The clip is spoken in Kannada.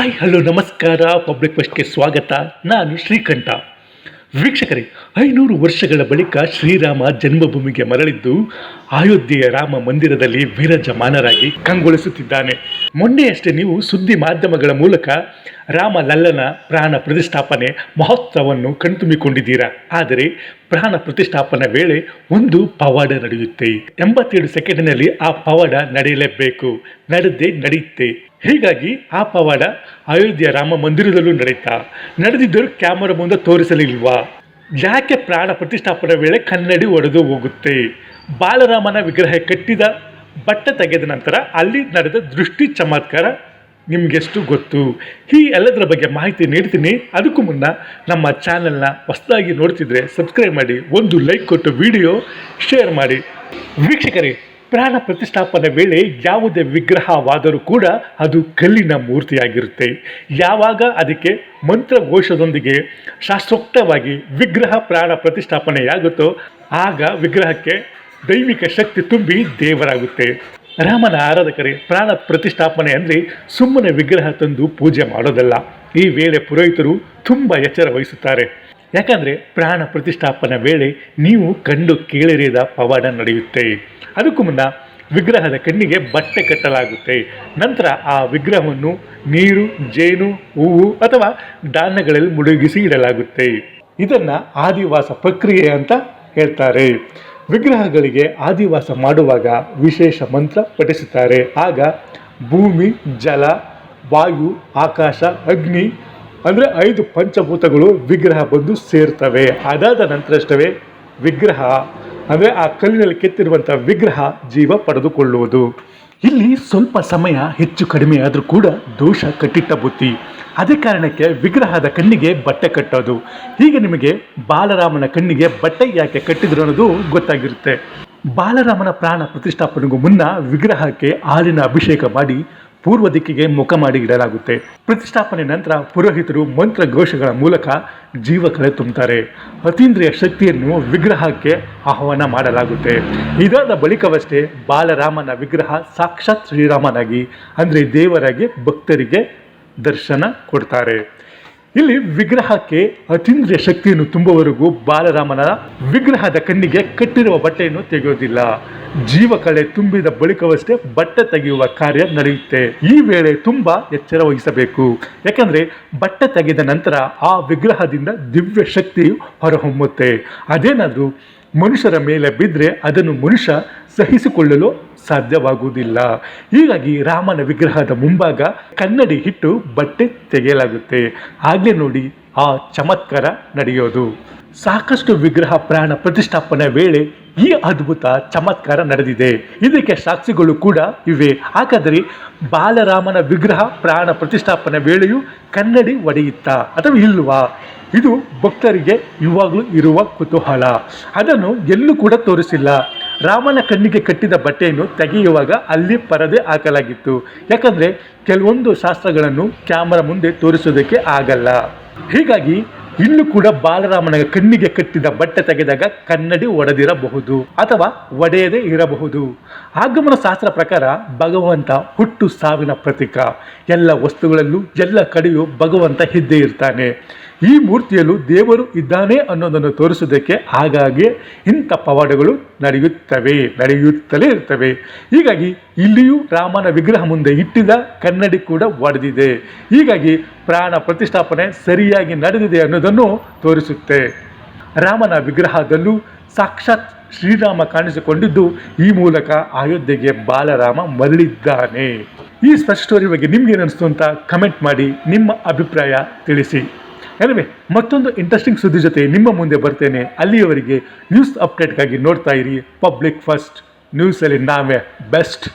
ಹಾಯ್, ಹಲೋ, ನಮಸ್ಕಾರ. ಪಬ್ಲಿಕ್ ಫಸ್ಟ್ಗೆ ಸ್ವಾಗತ. ನಾನು ಶ್ರೀಕಂಠ. ವೀಕ್ಷಕರೇ, ಐನೂರು ವರ್ಷಗಳ ಬಳಿಕ ಶ್ರೀರಾಮ ಜನ್ಮಭೂಮಿಗೆ ಮರಳಿದ್ದು ಅಯೋಧ್ಯೆಯ ರಾಮ ಮಂದಿರದಲ್ಲಿ ವಿರಜಮಾನರಾಗಿ ಕಂಗೊಳಿಸುತ್ತಿದ್ದಾನೆ. ಮೊನ್ನೆಯಷ್ಟೇ ನೀವು ಸುದ್ದಿ ಮಾಧ್ಯಮಗಳ ಮೂಲಕ ರಾಮ ಲಲ್ಲನ ಪ್ರಾಣ ಪ್ರತಿಷ್ಠಾಪನೆ ಮಹೋತ್ಸವವನ್ನು ಕಣ್ತುಂಬಿಕೊಂಡಿದ್ದೀರಾ. ಆದರೆ ಪ್ರಾಣ ಪ್ರತಿಷ್ಠಾಪನೆ ವೇಳೆ ಒಂದು ಪವಾಡ ನಡೆಯುತ್ತೆ. ಎಂಬತ್ತೇಳು ಸೆಕೆಂಡಿನಲ್ಲಿ ಆ ಪವಾಡ ನಡೆಯಲೇಬೇಕು. ನಡೆದೇ ನಡೆಯುತ್ತೆ. ಹೀಗಾಗಿ ಆ ಪವಾಡ ಅಯೋಧ್ಯೆ ರಾಮ ಮಂದಿರದಲ್ಲೂ ನಡೀತಾ, ನಡೆದಿದ್ದರೂ ಕ್ಯಾಮರಾ ಮುಂದೆ ತೋರಿಸಲಿಲ್ವಾ? ಯಾಕೆ ಪ್ರಾಣ ಪ್ರತಿಷ್ಠಾಪನೆ ವೇಳೆ ಕನ್ನಡಿ ಒಡೆದು ಹೋಗುತ್ತೆ? ಬಾಲರಾಮನ ವಿಗ್ರಹ ಕಟ್ಟಿದ ಬಟ್ಟೆ ತೆಗೆದ ನಂತರ ಅಲ್ಲಿ ನಡೆದ ದೃಷ್ಟಿ ಚಮತ್ಕಾರ ನಿಮಗೆಷ್ಟು ಗೊತ್ತು? ಈ ಎಲ್ಲದರ ಬಗ್ಗೆ ಮಾಹಿತಿ ನೀಡ್ತೀನಿ. ಅದಕ್ಕೂ ಮುನ್ನ ನಮ್ಮ ಚಾನೆಲ್ನ ಹೊಸದಾಗಿ ನೋಡ್ತಿದ್ರೆ ಸಬ್ಸ್ಕ್ರೈಬ್ ಮಾಡಿ, ಒಂದು ಲೈಕ್ ಕೊಟ್ಟು ವಿಡಿಯೋ ಶೇರ್ ಮಾಡಿ. ವೀಕ್ಷಕರೇ ಪ್ರಾಣ ಪ್ರತಿಷ್ಠಾಪನೆ ವೇಳೆ ಯಾವುದೇ ವಿಗ್ರಹವಾದರೂ ಕೂಡ ಅದು ಕಲ್ಲಿನ ಮೂರ್ತಿಯಾಗಿರುತ್ತೆ. ಯಾವಾಗ ಅದಕ್ಕೆ ಮಂತ್ರಘೋಷದೊಂದಿಗೆ ಶಾಸ್ತ್ರೋಕ್ತವಾಗಿ ವಿಗ್ರಹ ಪ್ರಾಣ ಪ್ರತಿಷ್ಠಾಪನೆಯಾಗುತ್ತೋ ಆಗ ವಿಗ್ರಹಕ್ಕೆ ದೈವಿಕ ಶಕ್ತಿ ತುಂಬಿ ದೇವರಾಗುತ್ತೆ. ರಾಮನ ಆರಾಧಕರೇ, ಪ್ರಾಣ ಪ್ರತಿಷ್ಠಾಪನೆ ಅಂದರೆ ಸುಮ್ಮನೆ ವಿಗ್ರಹ ತಂದು ಪೂಜೆ ಮಾಡೋದಲ್ಲ. ಈ ವೇಳೆ ಪುರೋಹಿತರು ತುಂಬ ಎಚ್ಚರ ವಹಿಸುತ್ತಾರೆ. ಯಾಕಂದರೆ ಪ್ರಾಣ ಪ್ರತಿಷ್ಠಾಪನೆ ವೇಳೆ ನೀವು ಕಂಡು ಕೇಳಿರಿದ ಪವಾಡ ನಡೆಯುತ್ತೆ. ಅದಕ್ಕೂ ಮುನ್ನ ವಿಗ್ರಹದ ಕಣ್ಣಿಗೆ ಬಟ್ಟೆ ಕಟ್ಟಲಾಗುತ್ತೆ. ನಂತರ ಆ ವಿಗ್ರಹವನ್ನು ನೀರು, ಜೇನು, ಹೂವು ಅಥವಾ ಧಾನ್ಯಗಳಲ್ಲಿ ಮುಳುಗಿಸಿ ಇಡಲಾಗುತ್ತೆ. ಇದನ್ನು ಆದಿವಾಸ ಪ್ರಕ್ರಿಯೆ ಅಂತ ಹೇಳ್ತಾರೆ. ವಿಗ್ರಹಗಳಿಗೆ ಆದಿವಾಸ ಮಾಡುವಾಗ ವಿಶೇಷ ಮಂತ್ರ ಪಠಿಸುತ್ತಾರೆ. ಆಗ ಭೂಮಿ, ಜಲ, ವಾಯು, ಆಕಾಶ, ಅಗ್ನಿ ಅಂದರೆ ಐದು ಪಂಚಭೂತಗಳು ವಿಗ್ರಹ ಬಂದು ಸೇರ್ತವೆ. ಅದಾದ ನಂತರಷ್ಟವೇ ವಿಗ್ರಹ ಅಂದರೆ ಆ ಕಲ್ಲಿನಲ್ಲಿ ಕೆತ್ತಿರುವಂಥ ವಿಗ್ರಹ ಜೀವ ಪಡೆದುಕೊಳ್ಳುವುದು. ಇಲ್ಲಿ ಸ್ವಲ್ಪ ಸಮಯ ಹೆಚ್ಚು ಕಡಿಮೆ ಆದರೂ ಕೂಡ ದೋಷ ಕಟ್ಟಿಟ್ಟ ಬುತ್ತಿ ಅದೇ ಕಾರಣಕ್ಕೆ ವಿಗ್ರಹದ ಕಣ್ಣಿಗೆ ಬಟ್ಟೆ ಕಟ್ಟೋದು. ಹೀಗೆ ನಿಮಗೆ ಬಾಲರಾಮನ ಕಣ್ಣಿಗೆ ಬಟ್ಟೆ ಯಾಕೆ ಕಟ್ಟಿದ್ರು ಅನ್ನೋದು ಗೊತ್ತಾಗಿರುತ್ತೆ. ಬಾಲರಾಮನ ಪ್ರಾಣ ಪ್ರತಿಷ್ಠಾಪನೆಗೂ ಮುನ್ನ ವಿಗ್ರಹಕ್ಕೆ ಹಾಲಿನ ಅಭಿಷೇಕ ಮಾಡಿ ಪೂರ್ವ ದಿಕ್ಕಿಗೆ ಮುಖ ಮಾಡಿ ಇಡಲಾಗುತ್ತೆ. ಪ್ರತಿಷ್ಠಾಪನೆ ನಂತರ ಪುರೋಹಿತರು ಮಂತ್ರ ಘೋಷಗಳ ಮೂಲಕ ಜೀವಕಳೆ ತುಂಬುತ್ತಾರೆ ಅತೀಂದ್ರಿಯ ಶಕ್ತಿಯನ್ನು ವಿಗ್ರಹಕ್ಕೆ ಆಹ್ವಾನ ಮಾಡಲಾಗುತ್ತೆ. ಇದಾದ ಬಳಿಕವಷ್ಟೇ ಬಾಲರಾಮನ ವಿಗ್ರಹ ಸಾಕ್ಷಾತ್ ಶ್ರೀರಾಮನಾಗಿ, ಅಂದರೆ ದೇವರಾಗಿ, ಭಕ್ತರಿಗೆ ದರ್ಶನ ಕೊಡ್ತಾರೆ. ಇಲ್ಲಿ ವಿಗ್ರಹಕ್ಕೆ ಅತೀಂದ್ರಿಯ ಶಕ್ತಿಯನ್ನು ತುಂಬುವವರೆಗೂ ಬಾಲರಾಮನ ವಿಗ್ರಹದ ಕಣ್ಣಿಗೆ ಕಟ್ಟಿರುವ ಬಟ್ಟೆಯನ್ನು ತೆಗೆಯೋದಿಲ್ಲ. ಜೀವಕಳೆ ತುಂಬಿದ ಬಳಿಕವಷ್ಟೇ ಬಟ್ಟೆ ತೆಗೆಯುವ ಕಾರ್ಯ ನಡೆಯುತ್ತೆ. ಈ ವೇಳೆ ತುಂಬಾ ಎಚ್ಚರ ವಹಿಸಬೇಕು. ಯಾಕಂದ್ರೆ ಬಟ್ಟೆ ತೆಗೆದ ನಂತರ ಆ ವಿಗ್ರಹದಿಂದ ದಿವ್ಯ ಶಕ್ತಿಯು ಹೊರಹೊಮ್ಮುತ್ತೆ. ಅದೇನಾದರೂ ಮನುಷ್ಯರ ಮೇಲೆ ಬಿದ್ದರೆ ಅದನ್ನು ಮನುಷ್ಯ ಸಹಿಸಿಕೊಳ್ಳಲು ಸಾಧ್ಯವಾಗುವುದಿಲ್ಲ. ಹೀಗಾಗಿ ರಾಮನ ವಿಗ್ರಹದ ಮುಂಭಾಗ ಕನ್ನಡಿ ಹಿಟ್ಟು ಬಟ್ಟೆ ತೆಗೆಯಲಾಗುತ್ತೆ. ಆಗಲೇ ನೋಡಿ, ಆ ಚಮತ್ಕಾರ ನಡೆಯೋದು. ಸಾಕಷ್ಟು ವಿಗ್ರಹ ಪ್ರಾಣ ಪ್ರತಿಷ್ಠಾಪನೆ ವೇಳೆ ಈ ಅದ್ಭುತ ಚಮತ್ಕಾರ ನಡೆದಿದೆ. ಇದಕ್ಕೆ ಸಾಕ್ಷಿಗಳು ಕೂಡ ಇವೆ. ಹಾಗಾದರೆ ಬಾಲರಾಮನ ವಿಗ್ರಹ ಪ್ರಾಣ ಪ್ರತಿಷ್ಠಾಪನೆ ವೇಳೆಯೂ ಕನ್ನಡಿ ಒಡೆಯುತ್ತಾ ಅಥವಾ ಇಲ್ವಾ? ಇದು ಭಕ್ತರಿಗೆ ಇವಾಗಲೂ ಇರುವ ಕುತೂಹಲ. ಅದನ್ನು ಎಲ್ಲೂ ಕೂಡ ತೋರಿಸಿಲ್ಲ. ರಾಮನ ಕಣ್ಣಿಗೆ ಕಟ್ಟಿದ ಬಟ್ಟೆಯನ್ನು ತೆಗೆಯುವಾಗ ಅಲ್ಲಿ ಪರದೆ ಹಾಕಲಾಗಿತ್ತು. ಯಾಕಂದರೆ ಕೆಲವೊಂದು ಶಾಸ್ತ್ರಗಳನ್ನು ಕ್ಯಾಮರಾ ಮುಂದೆ ತೋರಿಸೋದಕ್ಕೆ ಆಗಲ್ಲ. ಹೀಗಾಗಿ ಇನ್ನು ಕೂಡ ಬಾಲರಾಮನ ಕಣ್ಣಿಗೆ ಕಟ್ಟಿದ ಬಟ್ಟೆ ತೆಗೆದಾಗ ಕನ್ನಡಿ ಒಡೆದಿರಬಹುದು ಅಥವಾ ಒಡೆಯದೇ ಇರಬಹುದು. ಆಗಮನ ಶಾಸ್ತ್ರ ಪ್ರಕಾರ ಭಗವಂತ ಹುಟ್ಟು ಸಾವಿನ ಪ್ರತೀಕ. ಎಲ್ಲ ವಸ್ತುಗಳಲ್ಲೂ ಎಲ್ಲ ಕಡೆಯೂ ಭಗವಂತ ಇದ್ದೇ ಇರ್ತಾನೆ. ಈ ಮೂರ್ತಿಯಲ್ಲೂ ದೇವರು ಇದ್ದಾನೆ ಅನ್ನೋದನ್ನು ತೋರಿಸೋದಕ್ಕೆ ಹಾಗಾಗಿ ಇಂಥ ಪವಾಡಗಳು ನಡೆಯುತ್ತವೆ, ನಡೆಯುತ್ತಲೇ ಇರ್ತವೆ ಹೀಗಾಗಿ ಇಲ್ಲಿಯೂ ರಾಮನ ವಿಗ್ರಹ ಮುಂದೆ ಇಟ್ಟಿದ ಕನ್ನಡಿ ಕೂಡ ಒಡೆದಿದೆ. ಹೀಗಾಗಿ ಪ್ರಾಣ ಪ್ರತಿಷ್ಠಾಪನೆ ಸರಿಯಾಗಿ ನಡೆದಿದೆ ಅನ್ನೋದನ್ನು ತೋರಿಸುತ್ತೆ. ರಾಮನ ವಿಗ್ರಹದಲ್ಲೂ ಸಾಕ್ಷಾತ್ ಶ್ರೀರಾಮ ಕಾಣಿಸಿಕೊಂಡಿದ್ದು ಈ ಮೂಲಕ ಅಯೋಧ್ಯೆಗೆ ಬಾಲರಾಮ ಮರಳಿದ್ದಾನೆ. ಈ ಸ್ಪಷ್ಟ ಸ್ಟೋರಿ ಬಗ್ಗೆ ನಿಮ್ಗೆ ಅನಿಸ್ತು ಅಂತ ಕಮೆಂಟ್ ಮಾಡಿ, ನಿಮ್ಮ ಅಭಿಪ್ರಾಯ ತಿಳಿಸಿ. ಎನಿವೆ ಮತ್ತೊಂದು ಇಂಟ್ರೆಸ್ಟಿಂಗ್ ಸುದ್ದಿ ಜೊತೆ ನಿಮ್ಮ ಮುಂದೆ ಬರ್ತೇನೆ. ಅಲ್ಲಿಯವರೆಗೆ ನ್ಯೂಸ್ ಅಪ್ಡೇಟ್ಗಾಗಿ ನೋಡ್ತಾ ಇರಿ. ಪಬ್ಲಿಕ್ ಫಸ್ಟ್ ನ್ಯೂಸಲ್ಲಿ ನಾವೇ ಬೆಸ್ಟ್